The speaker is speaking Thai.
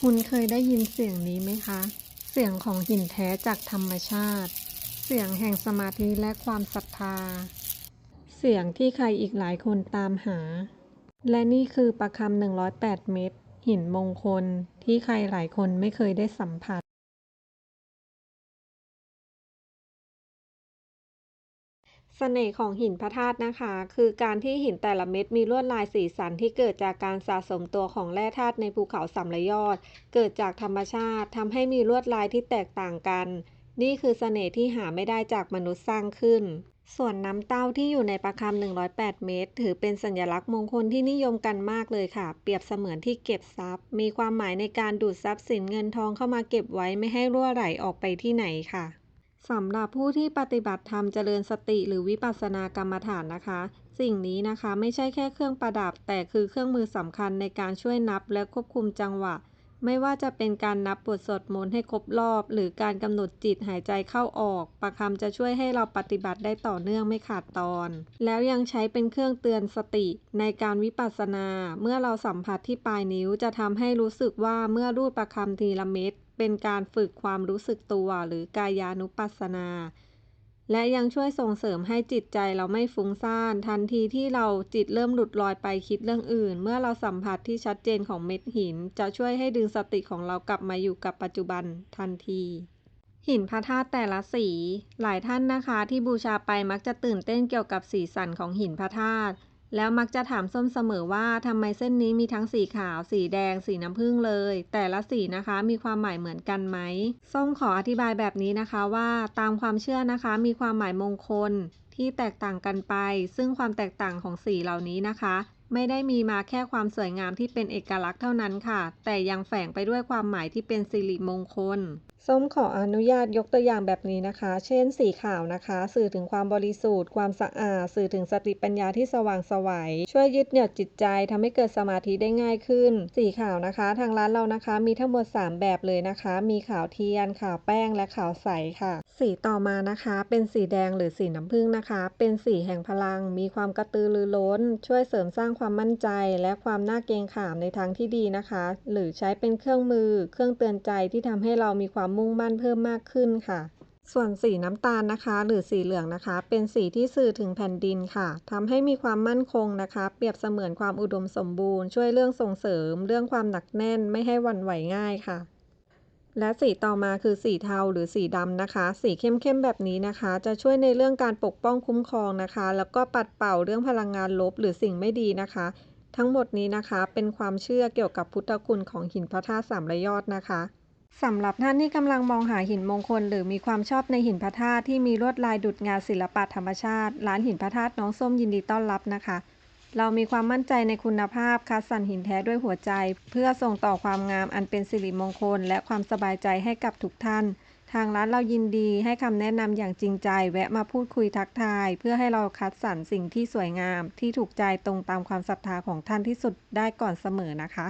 คุณเคยได้ยินเสียงนี้ไหมคะ เสียงของหินแท้จากธรรมชาติ เสียงแห่งสมาธิและความศรัทธา เสียงที่ใครอีกหลายคนตามหา และนี่คือประคำ108 เม็ดหินมงคลที่ใครหลายคนไม่เคยได้สัมผัส สน่ห์ของหินพระธาตุนะคะ คือการที่หินแต่ละเม็ดมีลวดลายสีสันที่เกิดจากการสะสมตัวของแร่ธาตุในภูเขาสามระยอด เกิดจากธรรมชาติทำให้มีลวดลายที่แตกต่างกัน นี่คือเสน่ห์ที่หาไม่ได้จากมนุษย์สร้างขึ้น ส่วนน้ำเต้าที่อยู่ในประคำ108 เม็ดถือเป็นสัญลักษณ์มงคลที่นิยมกันมากเลยค่ะ เปรียบเสมือนที่เก็บทรัพย์ มีความหมายในการดูดทรัพย์สินเงินทองเข้ามาเก็บไว้ไม่ให้รั่วไหลออกไปที่ไหนค่ะ สำหรับผู้ที่ปฏิบัติธรรมเจริญสติหรือวิปัสสนากรรมฐานนะคะ สิ่งนี้นะคะไม่ใช่แค่เครื่องประดับ แต่คือเครื่องมือสำคัญในการช่วยนับและควบคุมจังหวะ ไม่ว่าจะเป็นการนับบทสวดมนต์ให้ครบรอบ หรือการกำหนดจิตหายใจเข้าออก ประคำจะช่วยให้เราปฏิบัติได้ต่อเนื่องไม่ขาดตอน แล้วยังใช้เป็นเครื่องเตือนสติ ในการวิปัสสนา เมื่อเราสัมผัสที่ปลายนิ้วจะทำให้รู้สึกว่าเมื่อรูดประคำทีละเม็ด เป็นการฝึกความรู้สึกตัวหรือกายานุปัสสนา และยังช่วยส่งเสริมให้จิตใจเราไม่ฟุ้งซ่าน ทันทีที่เราจิตเริ่มหลุดลอยไปคิดเรื่องอื่น เมื่อเราสัมผัสที่ชัดเจนของเม็ดหิน จะช่วยให้ดึงสติของเรากลับมาอยู่กับปัจจุบันทันทีหินพระธาตุแต่ละสี หลายท่านนะคะที่บูชาไปมักจะตื่นเต้นเกี่ยวกับสีสันของหินพระธาตุ แล้วมักจะถามส้มเสมอว่าทำไมเส้นนี้มีทั้งสีขาว สีแดง สีน้ำผึ้งเลย แต่ละสีนะคะมีความหมายเหมือนกันไหม ส้มขออธิบายแบบนี้นะคะว่าตามความเชื่อนะคะมีความหมายมงคลที่แตกต่างกันไป ซึ่งความแตกต่างของสีเหล่านี้นะคะ ไม่ได้มีมาแค่ความสวยงามที่เป็นเอกลักษณ์เท่านั้นค่ะ แต่ยังแฝงไปด้วยความหมายที่เป็นสิริมงคล ส้มขออนุญาตยกตัวอย่างแบบนี้นะคะ เช่น สีขาวนะคะ สื่อถึงความบริสุทธิ์ ความสะอาด สื่อถึงสติปัญญาที่สว่างสวัย ช่วยยึดเหนี่ยวจิตใจทำให้เกิดสมาธิได้ง่ายขึ้น สีขาวนะคะ ทางร้านเรานะคะ มีทั้งหมด 3 แบบเลยนะคะ มีขาวเทียน ขาวแป้ง และขาวใสค่ะ สีต่อมานะคะ เป็นสีแดงหรือสีน้ำผึ้งนะคะ เป็นสีแห่งพลัง มีความกระตือรือร้น ช่วยเสริมสร้างความมั่นใจ และความน่าเกรงขามในทางที่ดีนะคะ หรือใช้เป็นเครื่องมือ เครื่องเตือนใจที่ทำให้เรามีความมุ่งมั่นเพิ่มมากขึ้นค่ะส่วนสีน้ำตาลนะคะ หรือสีเหลืองนะคะ เป็นสีที่สื่อถึงแผ่นดินค่ะทำให้มีความมั่นคงนะคะ เปรียบเสมือนความอุดมสมบูรณ์ช่วยเรื่องส่งเสริม เรื่องความหนักแน่นไม่ให้วันไหวง่ายค่ะ และสีต่อมาคือสีเทาหรือสีดำนะคะ สีเข้มๆแบบนี้นะคะ จะช่วยในเรื่องการปกป้องคุ้มครองนะคะ แล้วก็ปัดเป่าเรื่องพลังงานลบหรือสิ่งไม่ดีนะคะ ทั้งหมดนี้นะคะเป็นความเชื่อเกี่ยวกับพุทธคุณของหินพระธาตุสามระยอดนะคะสำหรับท่านที่กำลังมองหาหินมงคล หรือมีความชอบในหินพระธาตุที่มีลวดลายดุจงานศิลปะธรรมชาติ ร้านหินพระธาตุน้องส้มยินดีต้อนรับนะคะ เรามีความมั่นใจในคุณภาพคัดสรรหินแท้ด้วยหัวใจ เพื่อส่งต่อความงามอันเป็นสิริมงคล และความสบายใจให้กับทุกท่าน ทางร้านเรายินดีให้คำแนะนำอย่างจริงใจ แวะมาพูดคุยทักทาย เพื่อให้เราคัดสรรสิ่งที่สวยงาม ที่ถูกใจตรงตามความศรัทธาของท่านที่สุดได้ก่อนเสมอนะคะ